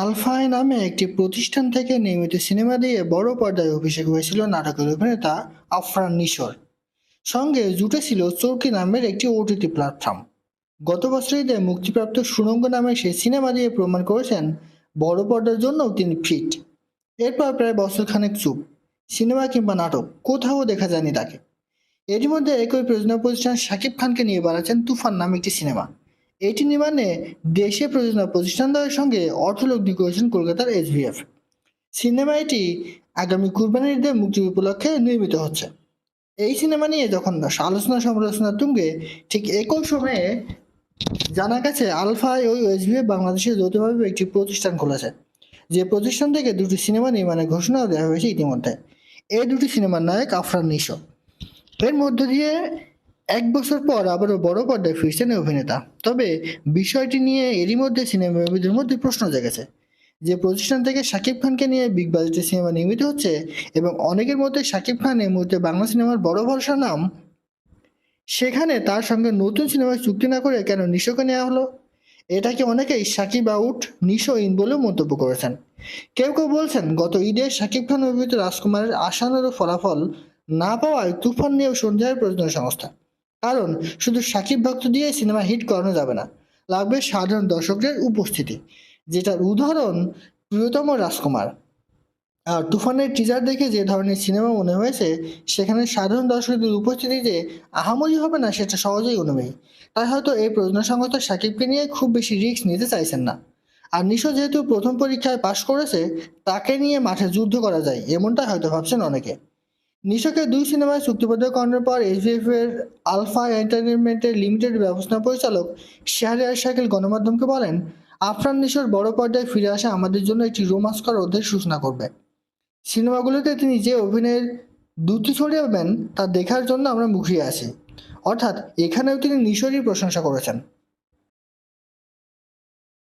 আলফাই নামে একটি প্রতিষ্ঠান থেকে নিয়মিত সিনেমা দিয়ে বড় পর্দায় অভিষেক হয়েছিল নাটকের অভিনেতা আফরান নিশোর। সঙ্গে জুটেছিল চরকি নামের একটি ওটিটি প্ল্যাটফর্ম গত বছর ঈদে মুক্তিপ্রাপ্ত সুরঙ্গ নামে সেই সিনেমা দিয়ে প্রমাণ করেছেন, বড় পর্দার জন্যও তিনি ফিট। এরপর প্রায় বছর খানেক চুপ। সিনেমা কিংবা নাটক, কোথাও দেখা যায়নি তাকে। এরই মধ্যে একই প্রযোজনা প্রতিষ্ঠান শাকিব খানকে নিয়ে বানাচ্ছেন তুফান নামে একটি সিনেমা। এটি নির্মাণে দেশে প্রযোজনা প্রতিষ্ঠানদ্বয়ের সঙ্গে অর্থলগ্নি করেছেন কলকাতার এসভিএফ সিনেমা এটি আগামী কুরবানির ঈদে মুক্তি উপলক্ষে নির্মিত হচ্ছে। এই সিনেমা নিয়ে যখন আলোচনা সমালোচনা তুঙ্গে, ঠিক একই সময়ে জানা গেছে, আলফা ও এসভিএফ বাংলাদেশে যৌথভাবে একটি প্রতিষ্ঠান খুলেছে, যে প্রতিষ্ঠান থেকে দুটি সিনেমা নির্মাণের ঘোষণাও দেওয়া হয়েছে ইতিমধ্যে। এই দুটি সিনেমার নায়ক আফরান নিশো। এর মধ্য দিয়ে এক বছর পর আবারও বড় পর্দায় ফিরছেন অভিনেতা। তবে বিষয়টি নিয়ে এরই মধ্যে সিনেমাবিদের মধ্যে প্রশ্ন জেগেছে। যে প্রতিষ্ঠান থেকে শাকিব খানকে নিয়ে বিগ বাজেটের সিনেমা নির্মিত হচ্ছে এবং অনেকের মধ্যে শাকিব খান এই মুহূর্তে বাংলা সিনেমার বড় ভরসা নাম, সেখানে তার সঙ্গে নতুন সিনেমায় চুক্তি না করে কেন নিশোকে নেওয়া হলো? এটাকে অনেকেই সাকিব আউট, নিশো ইন বলেও মন্তব্য করেছেন। কেউ কেউ বলছেন, গত ঈদে শাকিব খান অভিনীত রাজকুমারের আশানুরূপ ফলাফল না পাওয়ায় তুফান নিয়েও সন্ধ্যায় প্রযোজনা সংস্থা। কারণ শুধু সাকিব ভক্ত দিয়ে সিনেমা হিট করানো যাবে না, লাগবে সাধারণ দর্শকদের উপস্থিতি, যেটার উদাহরণ প্রিয়তম রাজকুমার। আর তুফানের টিজার দেখে যে ধরনের সিনেমা মনে হয়েছে, সেখানে সাধারণ দর্শকদের উপস্থিতি যে আহামরি হবে না, সেটা সহজেই অনুমেয় তাই হয়তো এই প্রযোজনা সংস্থা সাকিবকে নিয়ে খুব বেশি রিস্ক নিতে চাইছেন না। আর নিশো যেহেতু প্রথম পরীক্ষায় পাশ করেছে, তাকে নিয়ে মাঠে যুদ্ধ করা যায় এমনটাই হয়তো ভাবছেন অনেকে। নিশোকে দুই সিনেমায় চুক্তিবদ্ধ করানোর পর এর আলফা এন্টারটেনমেন্টের লিমিটেড ব্যবস্থা পরিচালক শাহরিয়ার শাকিল গণমাধ্যমকে বলেন, আফরান নিশোর বড় পর্দায় ফিরে আসা আমাদের জন্য একটি রোমাঞ্চকর অধ্যায়ের সূচনা করবে। সিনেমাগুলোতে তিনি যে অভিনয়ের দ্যুতি ছড়িয়েবেন তা দেখার জন্য আমরা মুখিয়ে আছি। অর্থাৎ এখানেও তিনি নিশোরই প্রশংসা করেছেন।